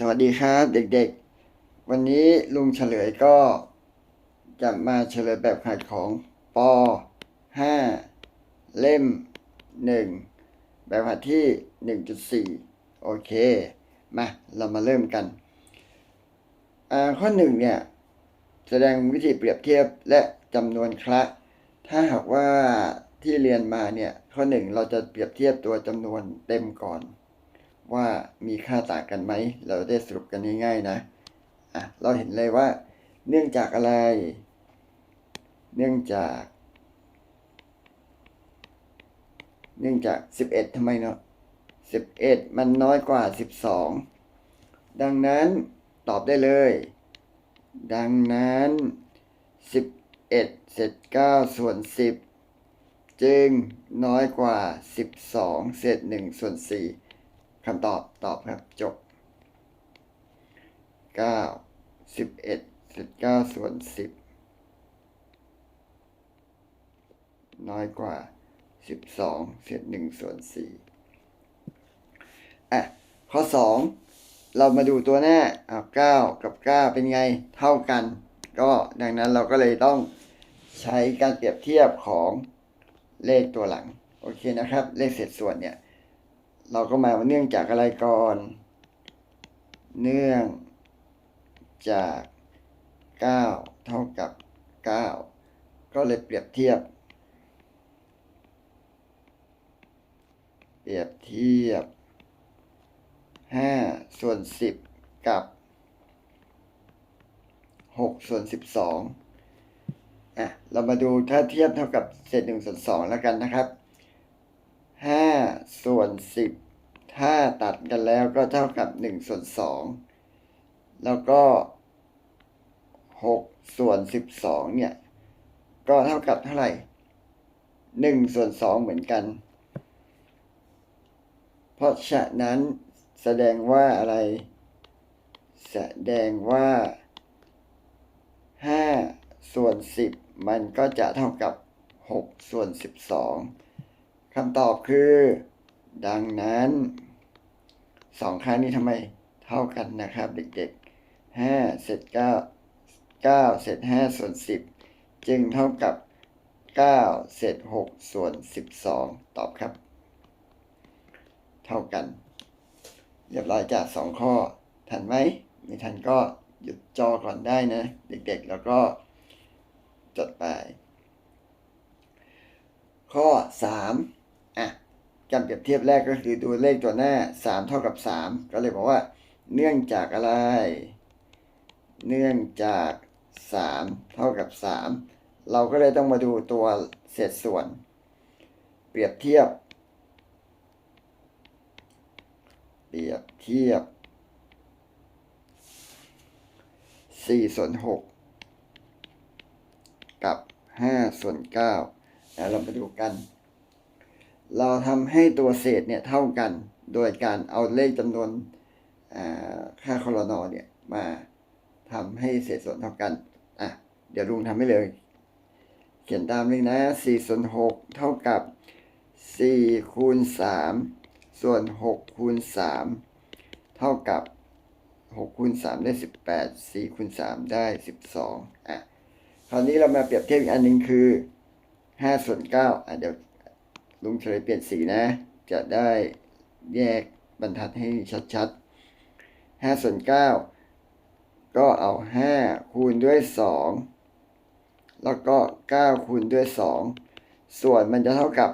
สวัสดีครับ เด็กๆ วันนี้ลุงเฉลยก็จะมาเฉลยแบบขายของป 5 เล่ม 1 แบบหัดที่ 1.4 โอเค มา เรามาเริ่มกัน ข้อหนึ่งเนี่ย แสดงวิธีเปรียบเทียบและจำนวนคละถ้าหากว่าที่เรียนมาเนี่ย ข้อหนึ่งเราจะเปรียบเทียบตัวจำนวนเต็มก่อน ว่ามีค่าต่างกันไหม เราได้สรุปกันง่ายๆนะอะเราเห็นเลยว่า เนื่องจากอะไร เนื่องจาก เนื่องจาก 11ทำไมเนาะ11 มันน้อยกว่า 12 ดังนั้นตอบได้เลย ดังนั้น 11เศษ9ส่วน 10 จึงน้อยกว่า 12 เศษ1ส่วน4 คำตอบตอบครับจบ 9 11เศษ9ส่วน10 น้อยกว่า 12 เศษ1ส่วน4อะ ข้อ 2 เรามาดูตัวหน้าอ้าว9กับ 9 เป็นไงเท่ากัน ก็ดังนั้นเราก็เลยต้องใช้การเปรียบเทียบของเลขตัวหลัง โอเคนะครับ เลขเศษส่วนเนี่ย เราก็มาเนื่องจากอะไรก่อน เนื่องจาก 9 เท่ากับ 9 ก็เลยเปรียบเทียบ เปรียบเทียบ 5 ส่วน 10 กับ 6 ส่วน 12อะเรามาดูถ้าเทียบเท่ากับเศษ1ส่วน2แล้วกันนะครับ 5ส่วน10ถ้าตัดกันแล้วก็เท่ากับ1ส่วน2แล้วก็6ส่วน12เนี่ย ก็เท่ากับเท่าไหร่1ส่วน2เหมือนกัน เพราะฉะนั้นแสดงว่าอะไร แสดงว่า5ส่วน10มันก็จะเท่ากับ6ส่วน12 คำตอบคือ ดังนั้นสองค่านี้ทำไมเท่ากันนะครับเด็กๆ5เศษ9 9เศษ5ส่วน10จึงเท่ากับ9เศษ6ส่วน12ตอบครับ เท่ากันเรียบร้อยจากสองข้อ ทันไหมไม่ทันก็หยุดจอก่อนได้นะ เด็กๆ แล้วก็จดไป ข้อ 3 การเปรียบเทียบแรกก็คือดูเลขตัวหน้า 3 เท่ากับ 3 ก็เลยบอกว่า เนื่องจากอะไร เนื่องจาก 3 เท่ากับ 3 เราก็เลยต้องมาดูตัวเศษส่วน เปรียบเทียบ เปรียบเทียบ4ส่วน6กับ5ส่วน9นะเรามาดูกัน เราทำให้ตัวเศษเนี่ยเท่ากัน โดยการเอาเลขจำนวนค่าคอรนอเนี่ยมาทำให้เศษส่วนเท่ากันอะเดี๋ยวลุงทำให้เลย เขียนตามเลยนะ4ส่วน6เท่ากับ4คูณ3ส่วน6คูณ3เท่ากับ6คูณ3ได้ 18 4คูณ3ได้ 12อะคราวนี้เรามาเปรียบเทียบอีกอันหนึ่งคือ5ส่วน9อะเดี๋ยว ลุงเฉลยเปลี่ยนสีนะ จะได้แยกบรรทัดให้ชัดๆ5ส่วน9ก็เอา 5 คูณด้วย 2 แล้วก็ 9 คูณด้วย 2 ส่วนมันจะเท่ากับ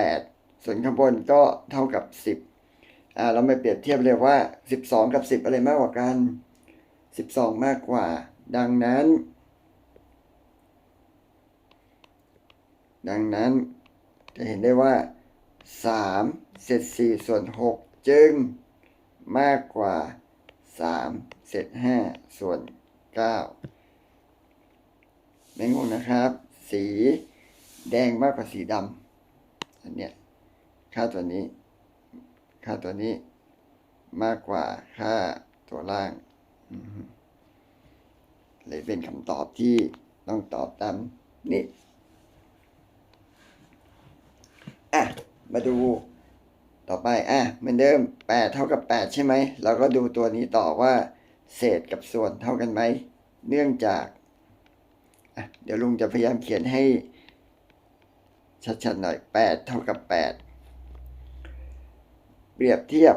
18 ส่วนข้างบนก็เท่ากับ 10อ่าเรามาเปรียบเทียบเลยว่า 12 กับ 10 อะไรมากกว่ากัน 12 มากกว่า ดังนั้น ดังนั้น จะเห็นได้ว่า 3 เศษ 4 ส่วน 6 จึงมากกว่า 3 เศษ 5 ส่วน 9 ไม่งงนะครับ สีแดงมากกว่าสีดำอันเนี้ยค่าตัวนี้ ค่าตัวนี้มากกว่าค่าตัวล่างเลยเป็นคำตอบที่ต้องตอบตามนี้ อะ มาดูต่อไปอะเหมือนเดิม8เท่ากับ 8 ใช่ไหมเราก็ดูตัวนี้ต่อว่า เศษกับส่วนเท่ากันไหม เนื่องจากอะเดี๋ยวลุงจะพยายามเขียนให้ ชัดๆหน่อย 8 เท่ากับ 8 เปรียบเทียบ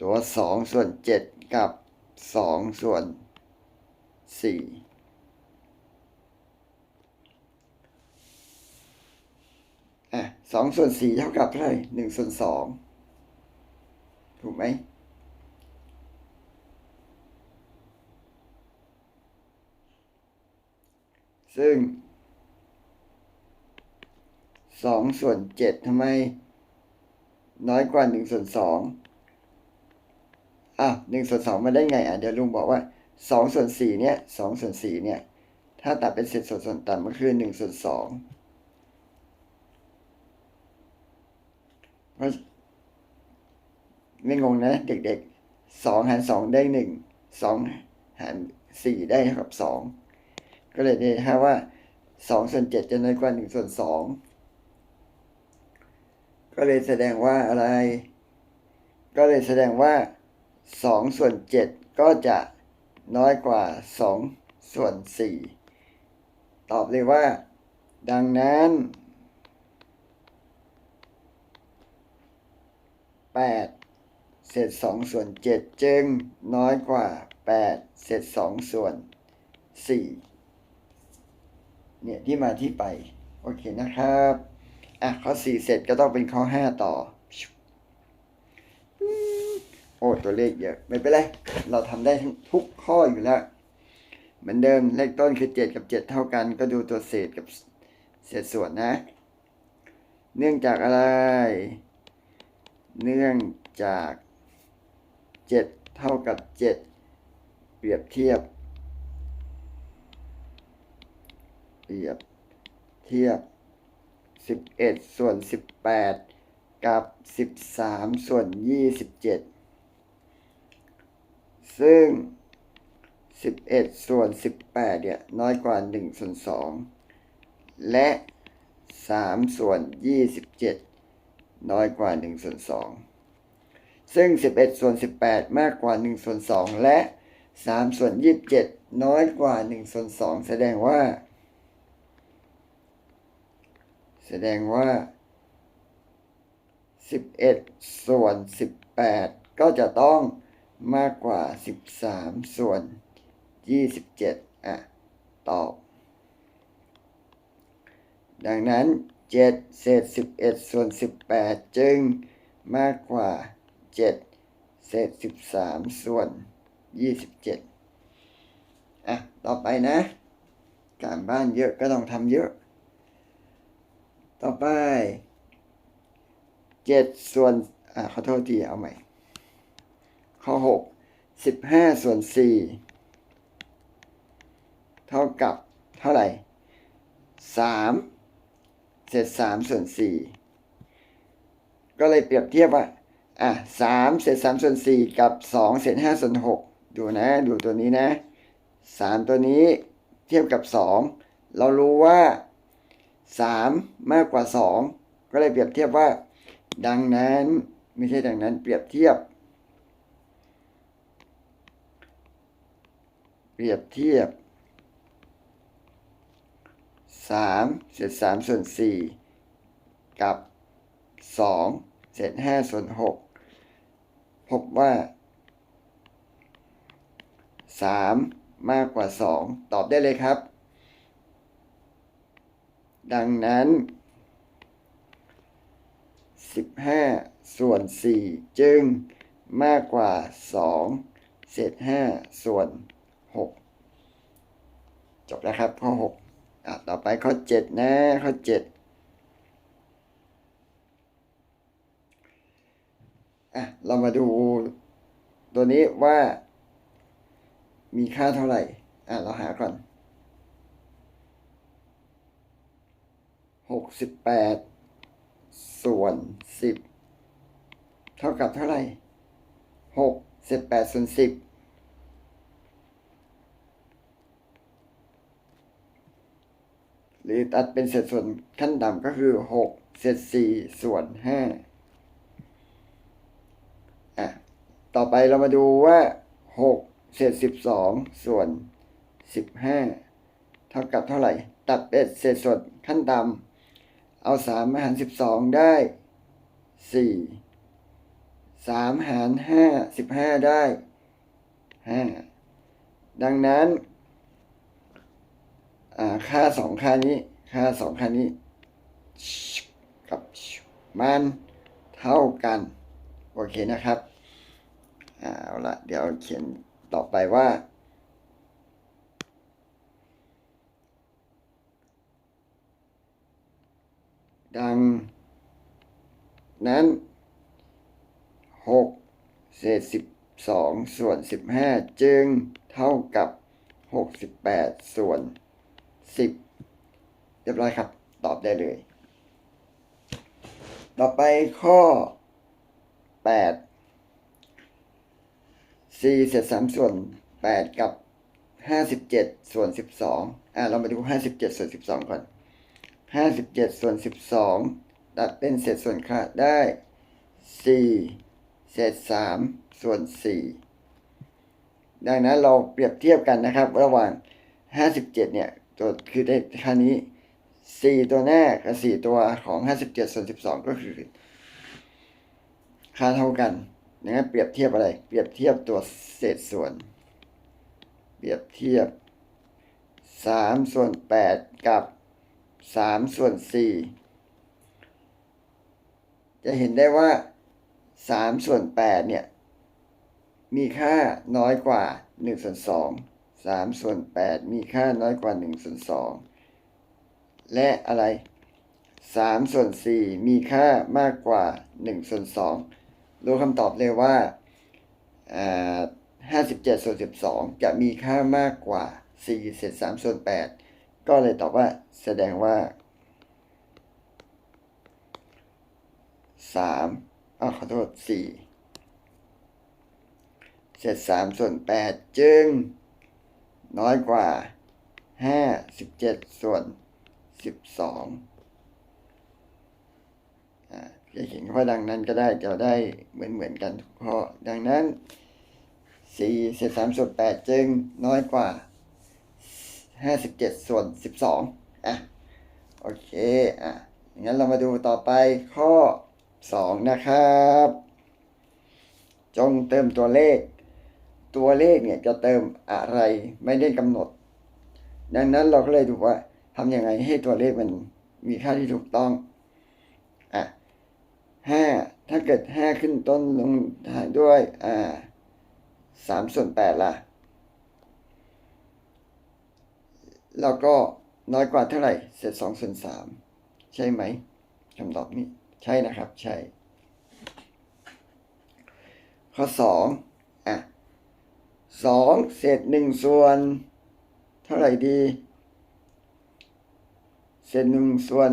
ตัว 2 ส่วน 7 กับ 2 ส่วน 4 อะสองส่วนสี่เท่ากับเท่าไหร่หนึ่งส่วนสองถูกไหมซึ่งสองส่วนเจ็ดทำไม น้อยกว่าหนึ่งส่วนสองอะหนึ่งส่วนสองมาได้ไงอะเดี๋ยวลุงบอกว่าสองส่วนสี่เนี่ยสองส่วนสี่เนี่ย ถ้าตัดเป็นเศษส่วนส่วนต่ำก็คือหนึ่งส่วนสอง เพราะ ไม่งงนะ เด็กๆสองหารสองได้หนึ่งสองหารสี่ได้เท่ากับสองก็เลยได้ถ้าว่าสองส่วนเจ็ดจะน้อยกว่าหนึ่งส่วนสองก็เลยแสดงว่าอะไร ก็เลยแสดงว่าสองส่วนเจ็ดก็จะน้อยกว่าสองส่วนสี่ตอบเลยว่า ดังนั้น 8 เศษ 2 ส่วน 7 จึงน้อยกว่า 8 เศษ 2 ส่วน 4 เนี่ย ที่มาที่ไป โอเคนะครับ อะ ข้อ 4 เสร็จก็ต้องเป็นข้อ 5 ต่อ โอ้ ตัวเลขเยอะ ไม่เป็นไร เราทำได้ทุกข้ออยู่แล้ว เหมือนเดิม เลขต้นคือ 7 กับ 7 เท่ากัน ก็ดูตัวเศษกับเศษส่วนนะ เนื่องจากอะไร เนื่องจาก 7 เท่ากับ 7 เปรียบเทียบ เปรียบเทียบ 11 ส่วน 18 กับ 13 ส่วน 27 ซึ่ง 11 ส่วน 18 เนี่ย น้อยกว่า 1 ส่วน 2 และ 3 ส่วน 27 น้อยกว่า1ส่วน2ซึ่ง 11ส่วน18 มากกว่า1ส่วน2และ3ส่วน27 น้อยกว่า1ส่วน2แสดงว่า แสดงว่า 11ส่วน18 ก็จะต้องมากกว่า 13 ส่วน 27 อะ ตอบ ดังนั้น 7เศษ11ส่วน18จึงมากกว่า7เศษ13ส่วน27อะ ต่อไปนะ การบ้านเยอะก็ต้องทำเยอะ ต่อไป7ส่วนอะขอโทษทีเอาใหม่ ข้อ6 15ส่วน4เท่ากับเท่าไหร่3 เศษ3ส่วน4ก็เลยเปรียบเทียบว่าอะ3เศษ3ส่วน4กับ2เศษ5ส่วน6ดูนะ ดูตัวนี้นะ3ตัวนี้เทียบกับ2เรารู้ว่า3มมากกว่า2ก็เลยเปรียบเทียบว่า ดังนั้นไม่ใช่ดังนั้น เปรียบเทียบ เปรียบเทียบ 3เศษ3ส่วน4กับ 2 เศษ5ส่วน6พบว่า 3 มากกว่า 2 ตอบได้เลยครับ ดังนั้น 15 ส่วน 4 จึงมากกว่า 2 เศษ5ส่วน 6 จบแล้วครับข้อ 6 ต่อไปข้อ7นะ ข้อ7อะ เรามาดูตัวนี้ว่า มีค่าเท่าไหร่ อะ เราหาก่อน68ส่วน10เท่ากับเท่าไหร่6เศษ8ส่วน10ห รือตัดเป็นเศษส่วนขั้นต่ำก็คือหกเศษสี่ส่วนห้าอะต่อไปเรามาดูว่าหกเศษสิบสองส่วนสิบห้าเท่ากับเท่าไหร่ ตัดเป็นเศษส่วนขั้นต่ำเอาสามาหารสิบสองได้สี่สามหารห้าสิบห้าได้ห้าดังนั้น อ่าค่าสองค่านี้ ค่าสองค่านี้กับมันเท่ากัน โอเคนะครับเอาละเดี๋ยวเขียนต่อไปว่า ดัง นั้นหกเศษสิบสองส่วนสิบห้าจึงเท่ากับหกสิบแปดส่วน สิบเรียบร้อยครับ ตอบได้เลย ต่อไปข้อแปดสี่เศษสามส่วนแปดกับห้าสิบเจ็ดส่วนสิบสองอ่าเรามาดูห้าสิบเจ็ดส่วนสิบสองก่อนห้าสิบเจ็ดส่วนสิบสองตัดเป็นเศษส่วนค่าได้สี่เศษสามส่วนสี่ดังนั้นเราเปรียบเทียบกันนะครับ ระหว่างห้าสิบเจ็ดเนี่ย ตัวคือได้ค่านี้สี่ตัวแรกกับสี่ตัวของห้าสิบเจ็ดส่วนสิบสองก็คือ ค่าเท่ากันดังนั้นเปรียบเทียบอะไร เปรียบเทียบตัวเศษส่วน เปรียบเทียบสามส่วนแปดกับสามส่วนสี่จะเห็นได้ว่าสามส่วนแปดเนี่ย มีค่าน้อยกว่าหนึ่งส่วนสอง สามส่วนแปดมีค่าน้อยกว่าหนึ่งส่วนสองและอะไรสามส่วนสี่มีค่ามากกว่าหนึ่งส่วนสองรู้คำตอบเลยว่าห้าสิบเจ็ดส่วนสิบสองจะมีค่ามากกว่าสี่เศษสามส่วนแปดก็เลยตอบว่าแสดงว่าสามอ้าวขอโทษสี่เศษสามส่วนแปดจึง น้อยกว่าห้าสิบเจ็ดส่วนสิบสองจะเขียนข้อดังนั้นก็ได้จะได้เหมือนเหมือนกันทุกข้อ ดังนั้นสี่เศษสามส่วนแปดจึงน้อยกว่าห้าสิบเจ็ดส่วนสิบสองอะ โอเค อะงั้นเรามาดูต่อไปข้อสองนะครับ จงเติมตัวเลข ตัวเลขเนี่ยจะเติมอะไรไม่ได้กำหนด ดังนั้นเราก็เลยดูว่าทำยังไงให้ตัวเลขมันมีค่าที่ถูกต้องอะห้าถ้าเกิดห้าขึ้นต้นลงท้ายด้วยอ่าสามส่วนแปดล่ะ แล้วก็น้อยกว่าเท่าไหร่ เศษสองส่วนสามใช่ไหมคำตอบนี้ใช่นะครับ ใช่ ข้อสองอะ สองเศษหนึ่งส่วน เท่าไหร่ดี เศษหนึ่งส่วน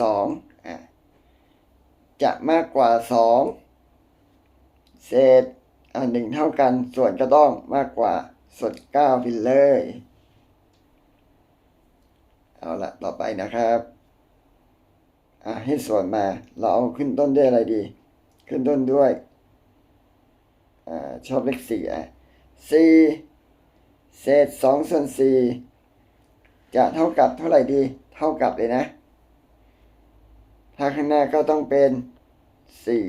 สองจะมากกว่าสองเศษอะหนึ่งเท่ากันส่วนก็ต้องมากกว่าส่วนเก้าไปเลย เอาละต่อไปนะครับอะให้ส่วนมา เราเอาขึ้นต้นด้วยอะไรดี ขึ้นต้นด้วยอ่าชอบเลขสี่อะ สี่เศษสองส่วนสี่จะเท่ากับเท่าไหร่ดี เท่ากับเลยนะ ถ้าข้างหน้าก็ต้องเป็นสี่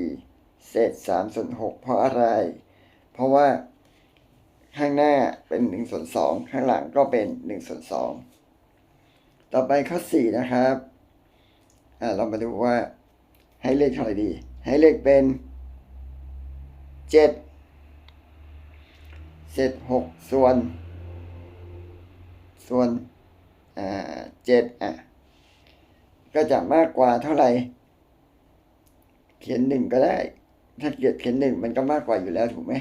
เศษสามส่วนหกเพราะอะไร เพราะว่าข้างหน้าเป็นหนึ่งส่วนสองข้างหลังก็เป็นหนึ่งส่วนสองต่อไปข้อสี่นะครับ อ่าเรามาดูว่าให้เลขเท่าไหร่ดี ให้เลขเป็นเจ็ด เศษหกส่วน ส่วนอ่าเจ็ดอะก็จะมากกว่าเท่าไหร่ เขียนหนึ่งก็ได้ ถ้าเกียดเขียนหนึ่งมันก็มากกว่าอยู่แล้วถูกไหม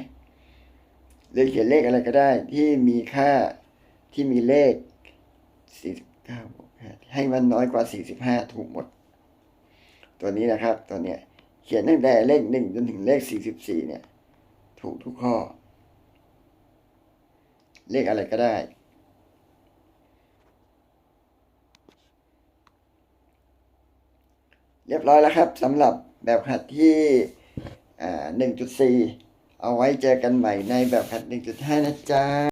หรือเขียนเลขอะไรก็ได้ที่มีค่าที่มีเลขสี่สิบเก้าให้มันน้อยกว่าสี่สิบห้าถูกหมด ตัวนี้นะครับ ตัวเนี้ยเขียนตั้งแต่เลขหนึ่งจนถึงเลขสี่สิบสี่เนี่ย ถูกทุกข้อ เลขอะไรก็ได้ เรียบร้อยแล้วครับสำหรับแบบหัดที่1.4เอาไว้เจอกันใหม่ในแบบหัดหนึ่นะจ๊ะ